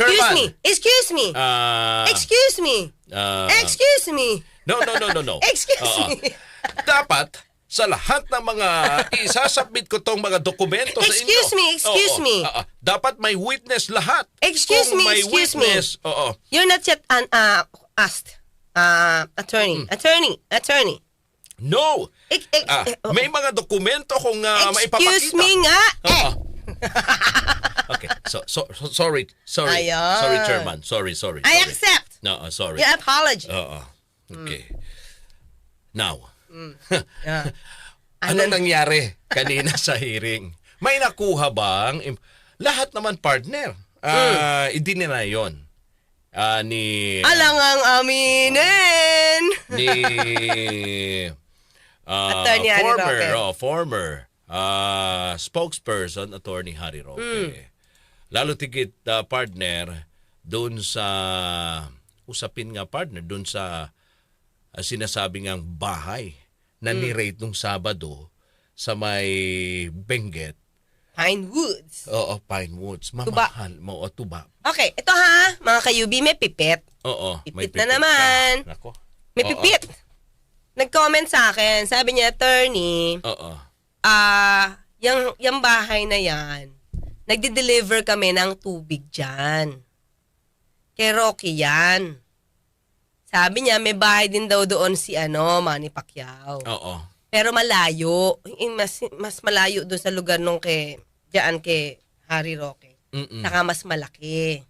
Excuse Chairman. me. Excuse me. Ah, Excuse me. ah, Excuse me. No, no, no, no, no. Excuse Oo. me. Dapat sa lahat ng mga isasubmit ko tong mga dokumento sa inyo. Excuse me, excuse Oo, me. oo. dapat may witness lahat. Excuse Kung me, may excuse me. witness, Oo. You're not yet an, uh, asked. Uh, attorney. Attorney. Attorney. No. Ah, eh, oh. may mga dokumento kung uh, maipapakita. Excuse me nga. Eh. okay. So, so, so sorry. Sorry. Ayan. Sorry, Chairman. Sorry, sorry. I sorry. accept No, uh, sorry. your apology. Oo. Okay. Now, Yeah. ano nangyari kanina sa hearing? May nakuha bang im- lahat naman partner? Ah, idinina 'yon. Ah, ni Alang ang aminin. ni ah, Attorney Harry former Roque. oh, former ah, spokesperson attorney Harry Roque. Lalo tigit ah, partner doon sa usapin nga partner doon sa ah, sinasabi ngang bahay na Hmm. ni-rate nung Sabado sa may Benguet. Pine Woods. Oo, Pine Woods. Tuba. Mamahal mo o tuba. Okay, ito ha, mga kayubi, may pipit. Oo, Pipit may na naman. ka. Nako. May Oo. pipit. Nag-comment sa akin, sabi niya, attorney, Oo. ah, yung, yung bahay na yan, nagde-deliver kami ng tubig dyan. Kay Rocky yan. Sabi niya, may bahay din daw doon si ano, Manny Pacquiao. Oo. Pero malayo. Mas, mas malayo doon sa lugar nung kay, dyan kay Harry Roque. Mm-mm. Saka mas malaki.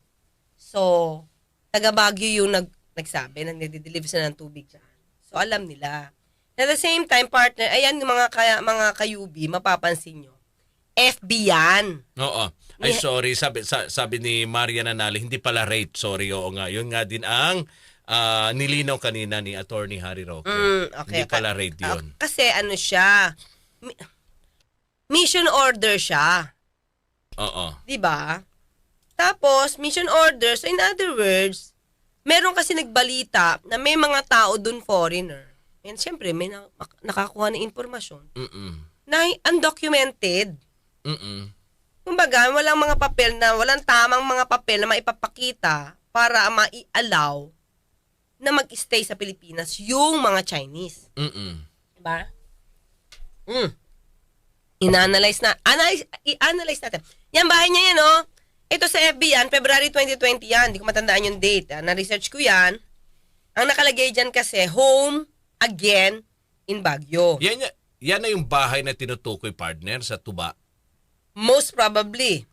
So, taga Baguio yung nag, nagsabi na nade-deliver sila ng tubig dyan. So, alam nila. At the same time, partner, ayan yung mga, kaya, mga kayubi, mapapansin nyo. FB yan. Oo. Ay, sorry. Sabi, sa- sabi ni Maria Nanali, hindi pala rate. Sorry, oo nga. Yun nga din ang ah, nilinaw kanina ni Attorney Harry Roque. Mm, okay. Hindi pala rate Ah, yun. kasi ano siya, mi- mission order siya. Oo. 'di ba? Tapos mission order, so in other words, meron kasi nagbalita na may mga tao dun foreigner. And syempre may na- mak- nakakuha ng impormasyon Mm-mm. na undocumented. Mm-mm. Kumbaga, walang mga papel na, walang tamang mga papel na maipapakita para mai-allow na mag-stay sa Pilipinas yung mga Chinese. Mm-mm. Diba? Mm. Ina-analyze na, analyze, i-analyze natin. Yan, bahay niya yan, oh. Ito sa FB yan, February 2020 yan. Hindi ko matandaan yung date. Ah. Na-research ko yan. Ang nakalagay dyan kasi, home again in Baguio. Yan, ya- yan na yung bahay na tinutukoy partner sa tuba. Most probably.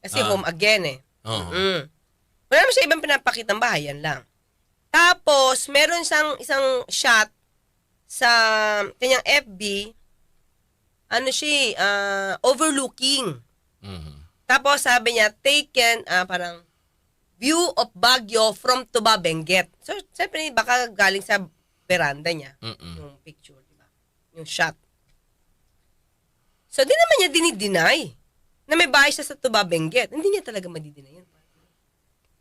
Kasi Ah. home again eh. Oo. Mm. Wala naman siya ibang pinapakitang bahay, yan lang. Tapos, meron siyang isang shot sa kanyang FB, ano siya, ah, overlooking. Mhm. Tapos sabi niya, taken, ah, parang, view of Baguio from Tuba, Benguet. So, siyempre, baka galing sa veranda niya, Mm-mm. yung picture, di ba? Yung shot. So, di naman niya dinideny na may bahay siya sa Tuba, Benguet. Hindi niya talaga madideny yan.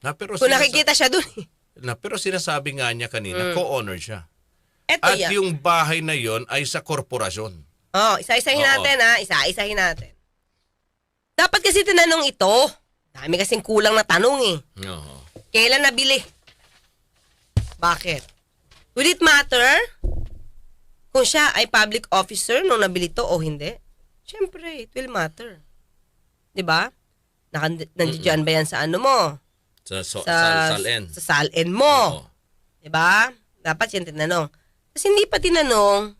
Na, pero Kung nakikita siya dun, eh. na, pero sinasabi nga niya kanina, co-owner siya. Eto At yan. yung bahay na yon ay sa korporasyon. Oh, isa-isahin Oo. natin ha. Isa-isahin natin. Dapat kasi tinanong ito. Dami kasing kulang na tanong eh. Oo. Kailan nabili? Bakit? Would it matter kung siya ay public officer nung nabili to o hindi? Siyempre, it will matter. 'Di ba? Nandiyan ba yan sa ano mo? Sa, so, Sa, sa Salen. sa salin mo. Oo. 'Di ba? Dapat yan tinanong. Kasi hindi pa tinanong.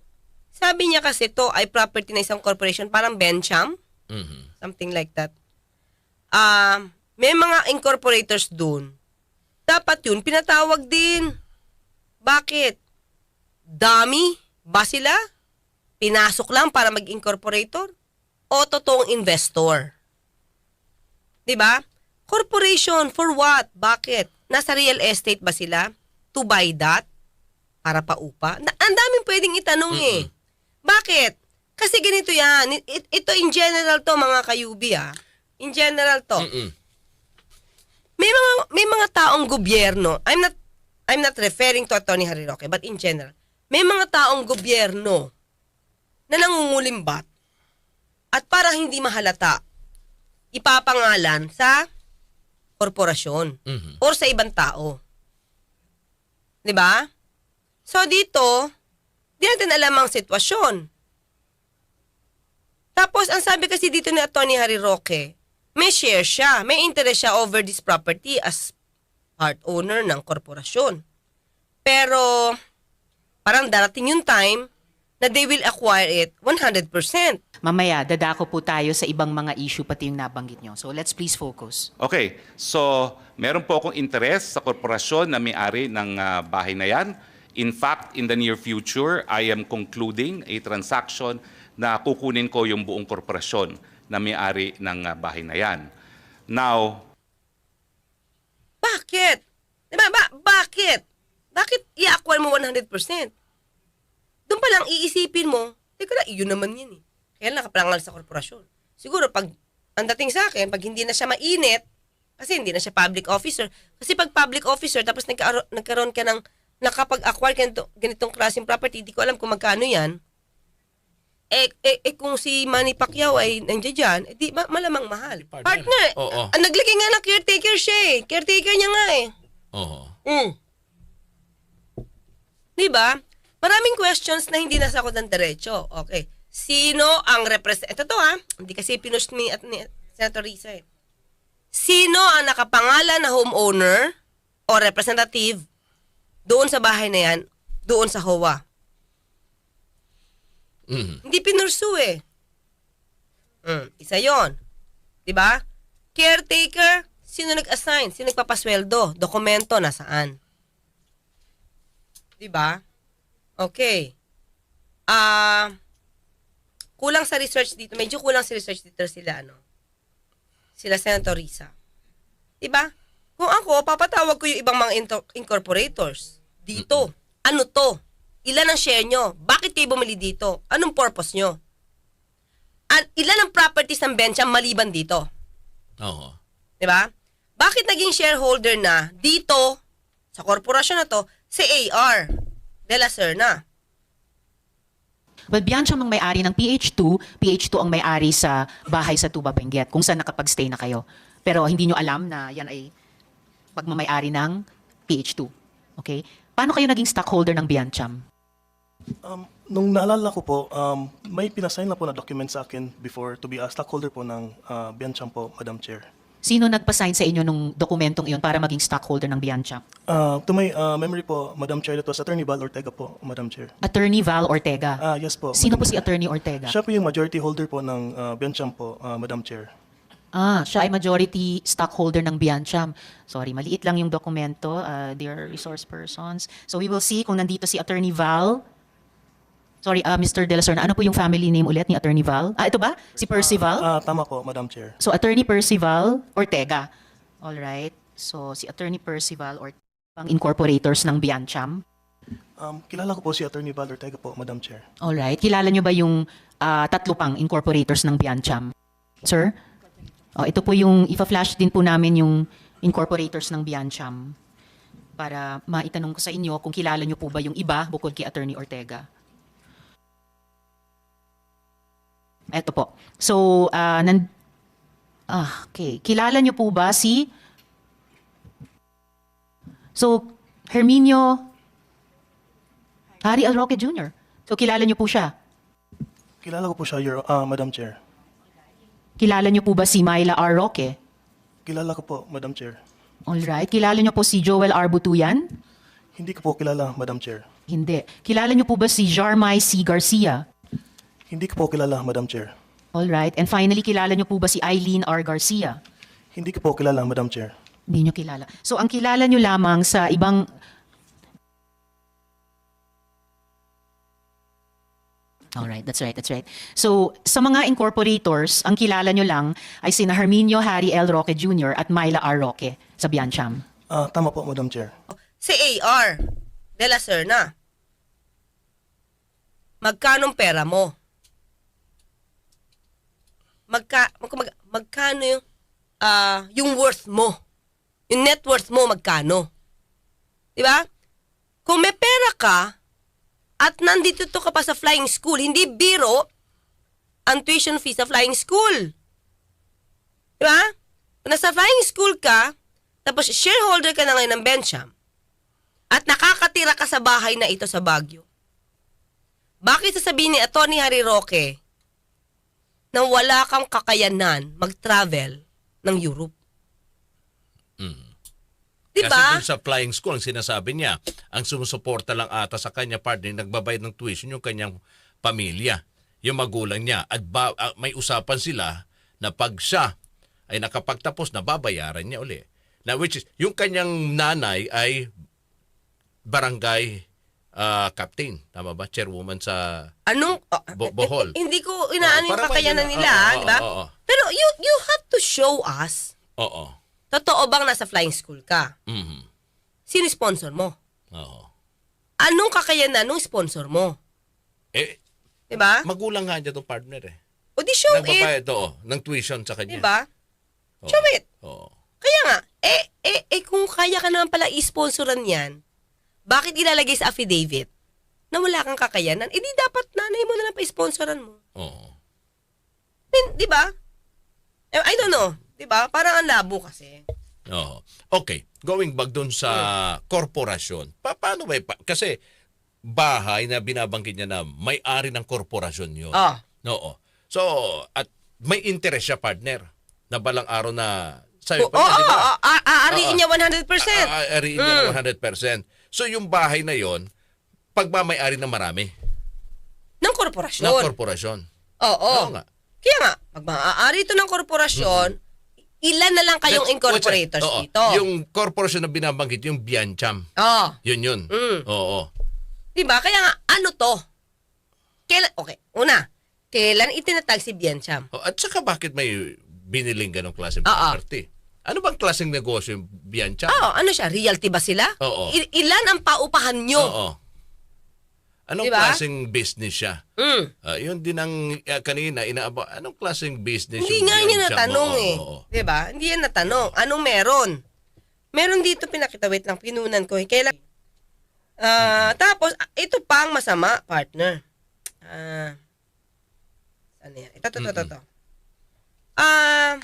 Sabi niya kasi to ay property ng isang corporation, parang Bencham, Mhm. something like that. Ah, may mga incorporators doon. Dapat yun pinatawag din. Bakit? Dami ba sila? Pinasok lang para mag-incorporator? O totoong investor? 'Di ba? Corporation for what? Bakit? Nasa real estate ba sila? To buy that? Para paupa? Na, ang daming pwedeng itanong eh. Bakit? Kasi ganito yan. It- ito in general to mga kayubi ah. In general to. Mm-mm. May mga may mga taong gobyerno. I'm not I'm not referring to Attorney Harry Roque, but in general. May mga taong gobyerno na nangungulimbat at para hindi mahalata, ipapangalan sa korporasyon Mhm. or sa ibang tao. 'Di ba? So dito, di natin alam ang sitwasyon. Tapos, ang sabi kasi dito ni Atty. Harry Roque, may share siya, may interest siya over this property as part owner ng korporasyon. Pero, parang darating yung time na they will acquire it 100%. Mamaya, dadako po tayo sa ibang mga issue pati yung nabanggit nyo. So let's please focus. Okay, so meron po akong interest sa korporasyon na may-ari ng ah, bahay na yan. In fact, in the near future, I am concluding a transaction na kukunin ko yung buong korporasyon na may-ari ng ah, bahay na yan. Now, Bakit? Diba? Ba- bakit? Bakit i-acquire mo 100%? Doon pa lang iisipin mo, teka na, iyon naman yan eh. Kaya nakaparangal sa korporasyon. Siguro pag, ang dating sa akin, pag hindi na siya mainit, kasi hindi na siya public officer. Kasi pag public officer, tapos nagkaroon, nagkaroon ka ng, nakapag-acquire ka nito, ganitong klaseng property, di ko alam kung magkano yan, eh, eh, eh kung si Manny Pacquiao ay nandiyan dyan, eh, di, ma- malamang mahal. Partner. Partner. Oo. Ah, naglagay nga ng caretaker siya eh. Caretaker niya nga eh. Oo. Mm. Di ba? Maraming questions na hindi nasagot ng derecho. Okay. Sino ang represent... Ito to ha. Hindi kasi pinush ni, at ni Senator Risa eh. Sino ang nakapangalan na homeowner o representative doon sa bahay na yan, doon sa HOA? Mhm. Hindi pinursu eh. Mm, isa yon. 'Di ba? Caretaker, sino nag-assign? Sino nagpapasweldo? Dokumento nasaan? 'Di ba? Okay. Ah kulang sa research dito. Medyo kulang sa research dito sila ano. Sila Senator Risa. 'Di ba? Kung ako papatawag ko yung ibang mga incorporators dito. Ano to? Ilan ang share nyo? Bakit kayo bumili dito? Anong purpose nyo? At ilan ang properties ng Bencham maliban dito? Oo. Di ba? Bakit naging shareholder na dito, sa korporasyon na to, si AR de la Serna? Well, Biancham ang may-ari ng PH2, PH2 ang may-ari sa bahay sa Tuba Benguet, kung saan nakapag-stay na kayo. Pero hindi nyo alam na yan ay pagmamayari ng PH2. Okay? Paano kayo naging stockholder ng Biancham? Um, nung naalala ko po, um, may pinasign na po na document sa akin before to be a stockholder po ng uh, Biancham po, Madam Chair. Sino nagpa-sign sa inyo nung dokumentong iyon para maging stockholder ng Biancham? Uh, to my uh, memory po, Madam Chair, that was Attorney Val Ortega po, Madam Chair. Attorney Val Ortega. Ah, yes po. Sino po Madam si Attorney Ortega? Siya po yung majority holder po ng uh, Biancham po, uh, Madam Chair. Ah, siya ay majority stockholder ng Biancham. Sorry, maliit lang yung dokumento, uh, dear resource persons. So we will see kung nandito si Attorney Val. Sorry, uh, Mr. De La Serna, ano po yung family name ulit ni Attorney Val? Ah, ito ba? Si Percival? Ah, tama po, Madam Chair. So Attorney Percival Ortega. All right. So si Attorney Percival Ortega ang incorporators ng Biancham. Um, kilala ko po si Attorney Val Ortega po, Madam Chair. All right. Kilala nyo ba yung ah, tatlo pang incorporators ng Biancham? Sir? Oh, ito po yung ifa-flash din po namin yung incorporators ng Biancham para maitanong ko sa inyo kung kilala nyo po ba yung iba bukod kay Attorney Ortega. Ito po. So, ah, nan ah, okay. Kilala nyo po ba si So, Herminio Harry L. Roque Jr. So, kilala nyo po siya. Kilala ko po siya, Your, uh, Madam Chair. Kilala nyo po ba si Myla R. Roque? Kilala ko po, Madam Chair. Alright. Kilala nyo po si Joel R. Butuyan? Hindi ko po kilala, Madam Chair. Hindi. Kilala nyo po ba si Jarmai C. Garcia? Hindi ko po kilala, Madam Chair. Alright. And finally, kilala nyo po ba si Eileen R. Garcia? Hindi ko po kilala, Madam Chair. Hindi nyo kilala. So, ang kilala nyo lamang sa ibang... Alright, that's right, that's right. So, sa mga incorporators, ang kilala nyo lang ay sina Herminio Harry L. Roque Jr. at Myla R. Roque sa Biancham. Ah, tama po, Madam Chair. Si AR de la Serna. Magkano pera mo? Magka, mag, mag, magkano yung, ah, yung worth mo? Yung net worth mo, magkano? Di ba? Kung may pera ka, at nandito to ka pa sa flying school, hindi biro ang tuition fee sa flying school. Di ba? Kung nasa flying school ka, tapos shareholder ka na ngayon ng Bencham, at nakakatira ka sa bahay na ito sa Baguio, bakit sasabihin ni Atty. Harry Roque na wala kang kakayanan mag-travel ng Europe? Di Kasi ba? dun sa flying school, ang sinasabi niya, ang sumusuporta lang ata sa kanya partner, nagbabayad ng tuition yung kanyang pamilya, yung magulang niya. At ba, ah, may usapan sila na pag siya ay nakapagtapos na babayaran niya uli. Na which is, yung kanyang nanay ay barangay ah, captain. Tama ba? Chairwoman sa... Anong ah, Bo- Bohol. eh, hindi ko inaano yung kakayanan may- nila, oo, di ba? oo, oo. Pero you you have to show us. Oo. Totoo bang nasa flying school ka? Mhm. Sino sponsor mo? Oo. Anong kakayanan ng sponsor mo? Eh, Di ba? magulang nga niya itong partner eh. O di show it. Nagbabayad, oo, ng tuition sa kanya. Di ba? Oo. Show it. Oo. Kaya nga, eh, eh, eh, kung kaya ka naman pala i-sponsoran yan, bakit ilalagay sa affidavit na wala kang kakayanan? Eh di dapat nanay mo na lang pa-sponsoran mo. Oo. Din- Di ba? Eh, I don't know. Di ba? Parang ang labo kasi. Oo. Okay, going back dun sa korporasyon. Pa paano ba? Pa- kasi bahay na binabanggit niya na may-ari ng korporasyon yun. Ah. Oo. So, at may interest siya partner na balang araw na Oo, sabi pa niya, di ba? oo, oo, aariin Oo. niya 100%. A- a- Ariin niya ng 100%. So, yung bahay na yon pagmamayari ng marami ng korporasyon. ng korporasyon. Oo. Oo nga. Kaya nga, pag maaari ito ng korporasyon, ilan na lang kayong That's- incorporators oo. dito? Yung korporasyon na binabanggit, yung Biancham. Oo. Yun yun. Mm. Oo. Di ba? Kaya nga, ano to? Kailan, okay, una, kailan itinatag si Biancham? Oh, at saka bakit may biniling ganong klaseng Oo. property? Ano bang klaseng negosyo yung Biancha? Oo, ano siya? Realty ba sila? Oo. I- ilan ang paupahan nyo? Oo. Anong Diba? klaseng business siya? Mm. Ah, yun din ang ah, kanina inaaba. Anong klaseng business Hindi yung nga niya natanong Oo, eh. oo. Di ba? Hindi yan natanong. Anong meron? Meron dito pinakita. Wait lang, pinunan ko. eh. Kailan? Ah, Tapos, ah, ito pa ang masama, partner. Ah, ano yan? Ito, ito, ito, ito. Ah,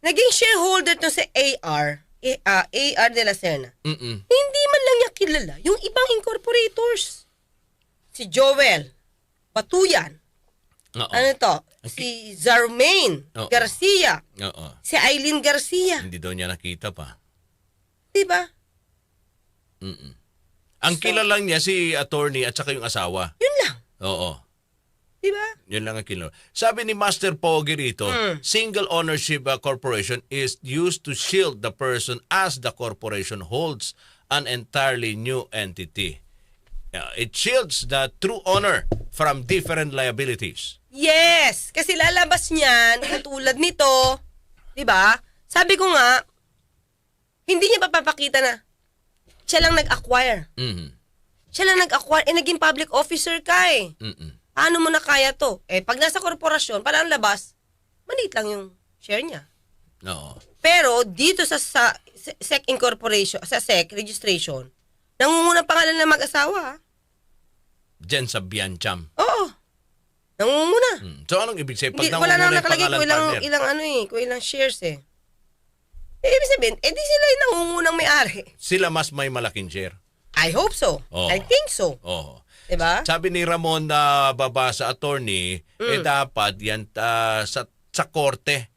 naging shareholder to sa AR, eh, ah, AR de la Serna. Mm-mm. Hindi man lang niya kilala yung ibang incorporators. Si Joel, Batuyan, Oo. ano to? Si Zarmaine Oo. Garcia. Oo. Si Eileen Garcia. Hindi daw niya nakita pa. Di ba? Mm-mm. Ang kilalang niya si attorney at saka yung asawa. Yun lang. Oo. Di ba? Yun lang ang kilala. Sabi ni Master Pogi rito, Mm. single ownership uh, corporation is used to shield the person as the corporation holds an entirely new entity. Yeah, it shields the true owner from different liabilities. Yes! Kasi lalabas niyan, katulad nito, di ba? Sabi ko nga, hindi niya papapakita na siya lang nag-acquire. Mhm. Siya lang nag-acquire. Eh, naging public officer ka eh. Mm-mm. Paano mo na kaya to? Eh, pag nasa korporasyon, para ang labas, maliit lang yung share niya. Oo. Pero dito sa, sa SEC incorporation, sa SEC registration, nangungunang pangalan ng mag-asawa. ah. Diyan sa Biancham. Oo. Nangunguna. Mm. So anong ibig sabihin? Pag Hindi, wala nangunguna na yung nakalagay pangalan kung ilang, partner, ilang ano eh, kung ilang shares eh. Eh, ibig sabihin, eh di sila yung nangungunang may-ari. sila mas may malaking share. I hope so. Oo. I think so. Oo. Diba? Sabi ni Ramon na baba sa attorney, eh Mm. dapat yan ah, sa, sa korte.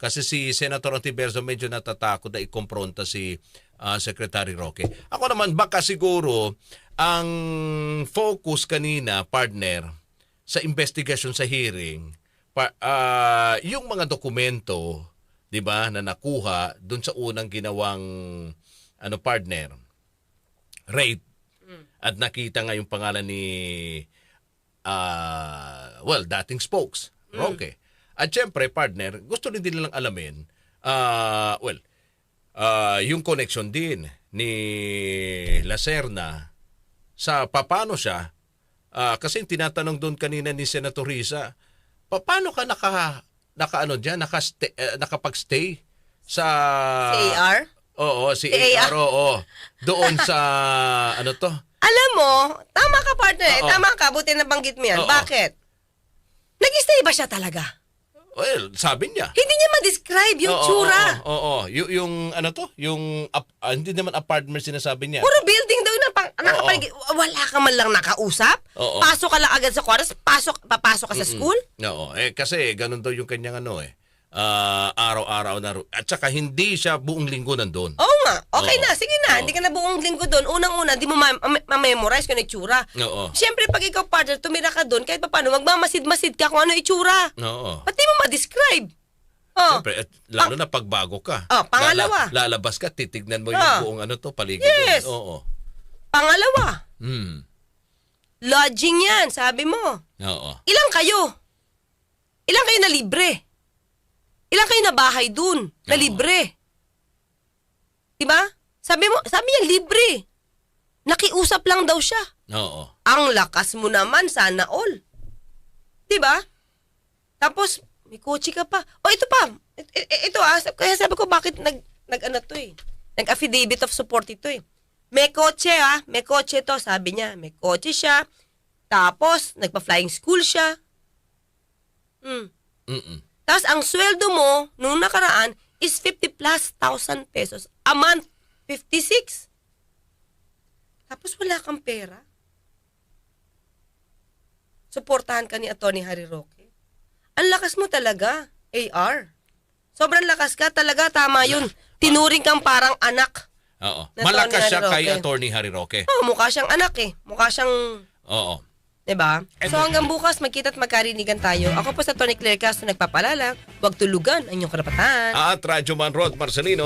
Kasi si Senator Antiverso medyo natatakot na ikompronta si ah, Secretary Roque. Ako naman, baka siguro ang focus kanina, partner, sa investigation sa hearing, pa, ah, yung mga dokumento, 'di ba, na nakuha doon sa unang ginawang ano partner, raid at nakita nga yung pangalan ni ah well, dating spokes, Roque. At syempre, partner, gusto rin din nilang alamin, ah well, ah yung connection din ni Lacerna sa paano siya, ah, kasi tinatanong doon kanina ni Senator Risa, paano ka naka, naka ano dyan, naka nakapag-stay sa... Si AR? Oo, si Si AR. AR, oo. Doon sa, ano to? Alam mo, tama ka partner. eh. Oo. Tama ka, buti na banggit mo yan. Oo. Bakit? Nag-stay ba siya talaga? Well, sabi niya. Hindi niya ma-describe yung Oo, tsura. Oo, oo, oo. Y- yung ano to? Yung ap- ah, hindi naman apartment sinasabi niya. Puro building daw na pang, nakapaligid. Wala ka man lang nakausap. Oo. Pasok ka lang agad sa quarters, pasok, papasok ka sa school. Oo, eh kasi ganun daw yung kanyang ano eh. Ah, araw-araw na At saka hindi siya buong linggo nandun. Oo nga. Okay Oo. na. Sige na. Oo. Hindi ka na buong linggo doon. Unang-una, di mo ma- ma- ma-memorize kung ano itsura. Oo. Siyempre, pag ikaw partner, tumira ka doon, kahit pa paano, magmamasid-masid ka kung ano itsura. Oo. Ba't di mo ma-describe? Oh. Siyempre, at lalo na pagbago ka. Oh, pangalawa. Lala- lalabas ka, titignan mo yung Ah. buong ano to, paligid. Yes. doon. Oo. Pangalawa, Hmm. lodging yan, sabi mo. Oo. Ilang kayo? Ilang kayo na libre? Ilang kayo na bahay dun na libre? Diba? Sabi mo, sabi niya libre. Nakiusap lang daw siya. Oo. Ang lakas mo naman, sana all. Diba? Tapos, may kotse ka pa. O, ito pa. I- i- Ito ah. Kaya sabi ko, bakit nag, nag ano to eh. Nag-affidavit of support ito eh. May kotse ah. May kotse to, sabi niya. May kotse siya. Tapos, nagpa-flying school siya. Hmm. Mm-mm. Tapos, ang sweldo mo, nung nakaraan, is 50 plus thousand pesos. A month, 56. Tapos, wala kang pera. Suportahan ka ni Atty. Harry Roque. Ang lakas mo talaga, AR. Sobrang lakas ka talaga, tama yun. Tinuring kang parang anak. Oo. Malakas siya kay. Attorney Harry Roque. Oh, mukha siyang anak eh. Mukha siyang Oo. 'Di ba? So hanggang bukas magkita't magkarinigan tayo. Ako po sa Tony Claire Castro nagpapalala, huwag tulugan ang inyong karapatan. At Radyo Man Rod Marcelino